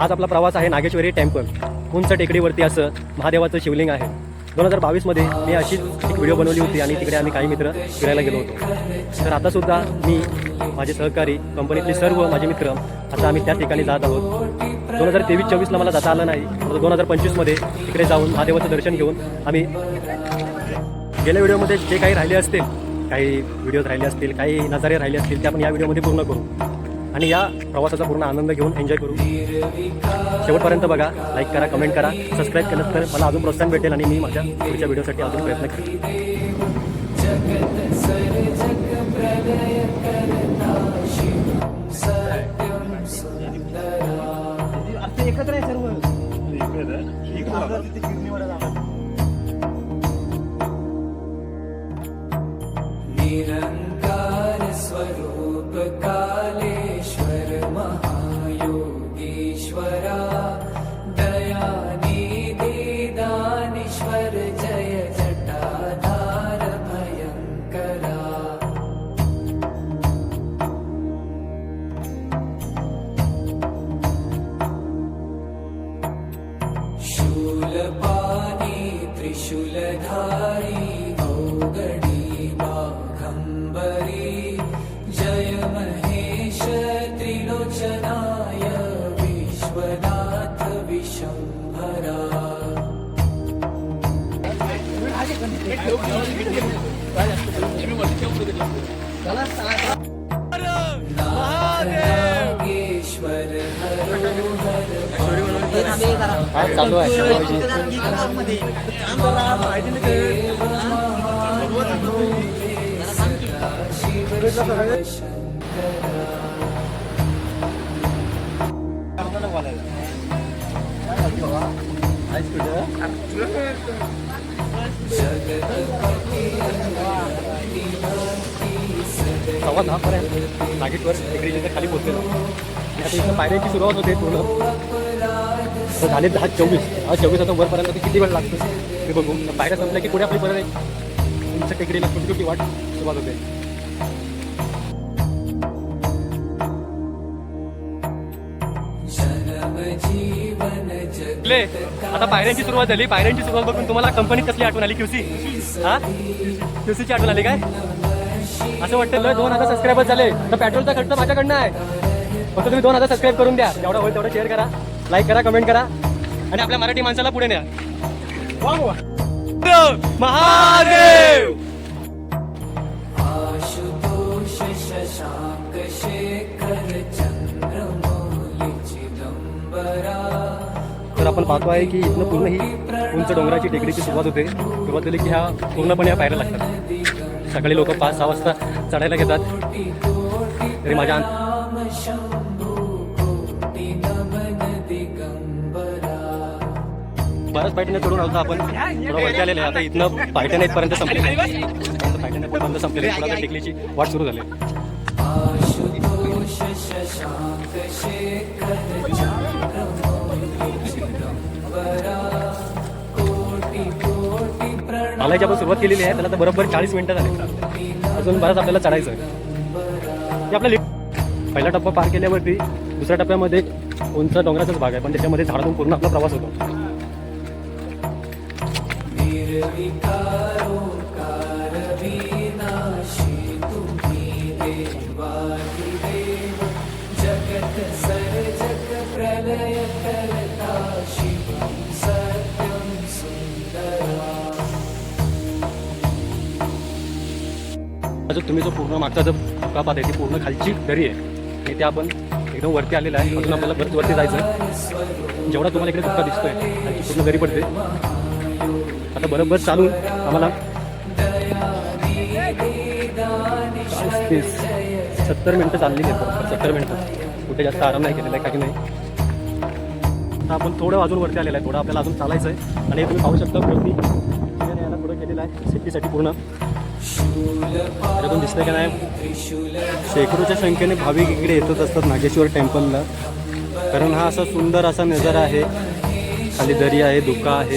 आज आपला प्रवास आहे नागेश्वरी टेम्पल उंच टेकडीवरती असं महादेवाचं शिवलिंग आहे. दोन हजार बावीसमध्ये मी अशीच एक व्हिडिओ बनवली होती आणि तिकडे आम्ही काही मित्र फिरायला गेलो होतो. तर आतासुद्धा मी माझे सहकारी कंपनीतले सर्व माझे मित्र आता आम्ही त्या ठिकाणी जात आहोत. दोन हजार तेवीस चोवीसला मला जाता आलं नाही दोन हजार पंचवीसमध्ये तिकडे जाऊन महादेवाचं दर्शन घेऊन आम्ही गेल्या व्हिडिओमध्ये जे काही राहिले असतील काही व्हिडिओज राहिले असतील काही नजारे राहिले असतील ते आपण या व्हिडिओमध्ये पूर्ण करू. आणि या प्रवासाचा पूर्ण आनंद घेऊन एन्जॉय करू. शेवटपर्यंत बघा लाईक करा कमेंट करा सबस्क्राईब केलं तर मला अजून प्रोत्साहन भेटेल आणि मी माझ्या पुढच्या व्हिडिओसाठी अजून प्रयत्न करेन. एकत्र आहे सर्व. त्रिशूलधारी औगडी बाघम्बरी जय महेश त्रिलोचनाय विश्वनाथ विशम्भरा नागेश्वर काय चालू आहे सव्वा दहापर्यंत नागेटवर टेकडीच्या खाली पोहोचलेलो. आता इथं पायऱ्यांची सुरुवात होते पूर्ण. तर झाले दहा चोवीस. दहा चोवीस आता वरपर्यंत ते किती वेळ लागतो? ते बघू. पायऱ्या संपल्या की पुढे आपली परत एक उंच टेकडीला छोटी छोटी वाट सुरुवात होते. ले आता पायऱ्यांची सुरुवात झाली. पायऱ्यांची सुरुवात बघून तुम्हाला कंपनी कसली आठवण आली क्यूसी? हा? क्युसीची आठवण आली काय? असं वाटतं लय दोन हजार सबस्क्रायबर झाले. तर पेट्रोलचा खर्च माझ्याकडनं आहे. फक्त तुम्ही दोन हजार सबस्क्राईब करून द्या. जेवढा होईल तेवढं शेअर करा. लाईक करा कमेंट करा. आणि आपल्या मराठी माणसाला पुढे न्या. महादेव! आशुतोष शशांक शेखर चंद्रमौली चिदंबरा तर आपण पाहतो आहे की इथनं पूर्ण ही उंच डोंगराची टेकडीची सुरुवात होते. सुरुवात झाली की ह्या पूर्णपणे ह्या पाहायला लागतात. सकाळी लोक पाच सहा वाजता चढायला घेतात. तरी माझ्या बऱ्याच पायट्याने चढून आलो आपण. थोडं वरती आलेलं आहे. आता इथनं पायट्याने इथपर्यंत संपले पायट्याने पर्यंत संपलेले थोडा टेकलीची वाट सुरू झाली. आहे. आपण सुरुवात केलेली आहे. त्याला तर बरोबर चाळीस मिनिटं झाली. अजून बरंच आपल्याला चढायचं आहे. हे लिफ्ट पहिला टप्पा पार केल्यावरती दुसऱ्या टप्प्यामध्ये उंच डोंगराचाच भाग आहे. पण त्याच्यामध्ये झाडातून पूर्ण आपला प्रवास होतो. निर्विकारो कारविनाशी तुम्ही जगत सर्जक प्रलय करता शिवं सत्यं सुन्दरा अजून तुम्ही जो पूर्ण मागचा जो धक्का पाहत आहे ती पूर्ण खालची दरी आहे. आणि ते आपण एकदम वरती आलेलं आहे. अजून आपल्याला बरंच वरती जायचं आहे. जेवढा तुम्हाला इकडे धक्का दिसतोय पूर्ण दरी पडते. आता बरोबर चालू. आम्हाला सत्तर मिनटं चाललेली आहेत सत्तर मिनटं. कुठे जास्त आराम नाही केलेला आहे काही नाही. आता आपण थोडं अजून वरती आलेलं आहे. थोडं आपल्याला अजून चालायचं आहे आणि तुम्ही पाहू शकता वरती त्याने याला पुढं केलेलं आहे सेफ्टीसाठी पूर्ण. पण दिसतंय का नाही? शेकडोच्या संख्येने भाविक इकडे येतच असतात नागेश्वर टेम्पलला. कारण हा असा सुंदर असा नजारा आहे. खाली दरी आहे धुका आहे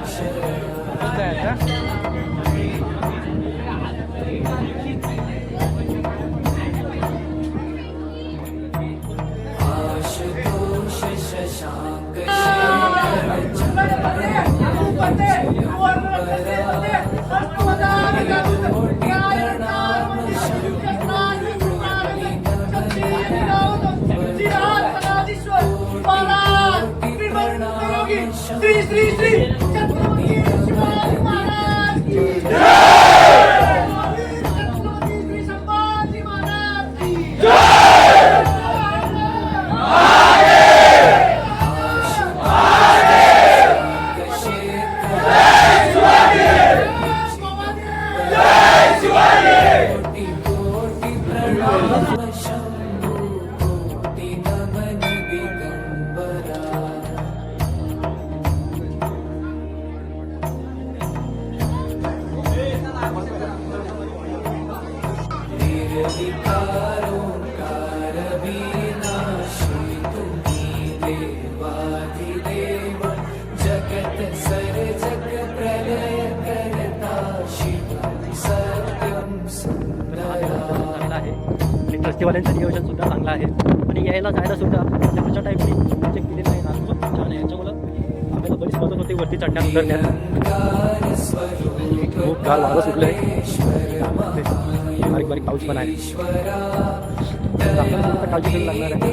पंचाक्षर आशुतोष शशांक ट्रस्टीवाल्यांचं नियोजन सुद्धा चांगलं आहे. आणि यायला जायला सुद्धा आपल्या पुढच्या टाईपनी चेक केलेलं आहे ना. खूप छान आहे. याच्यामुळं आपल्याला बरीच मदत होते वरती चढण्यात उतरण्यात. खूप गार वारं सुटलं आहे बारीक बारीक पाऊस पण आहे. काळजी घ्यावी लागणार आहे.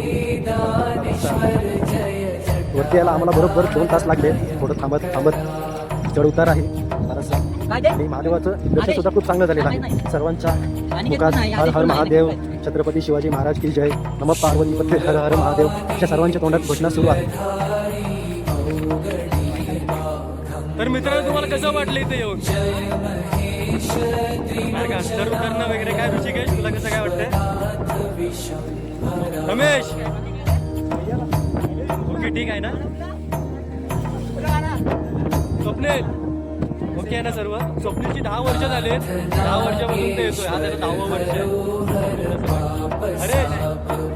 वरती यायला आम्हाला बरोबर दोन तास लागले. थोडं थांबत थांबत. चढ उतार आहे. बराचसा. आणि महादेवाचं दर्शन सुद्धा खूप चांगलं झालेलं आहे. सर्वांच्या मुखात हर हर महादेव. छत्रपती शिवाजी महाराज की जय. नम पार्वती हर हर महादेव. अशा सर्वांच्या तोंडात घोषणा सुरू आहे. तर मित्रांनो तुम्हाला कसं वाटलं इथे येऊन? का चढ उतरणं वगैरे काय ऋषिकेश? तुला कसं काय वाटतंय? रमेश! ओके ठीक आहे ना? स्वप्नील! ओके आहे ना सर्व? स्वप्नीलची दहा वर्ष झाले. दहा वर्षापासून ते येतोय. हा त्याचं दहावं वर्ष अरे!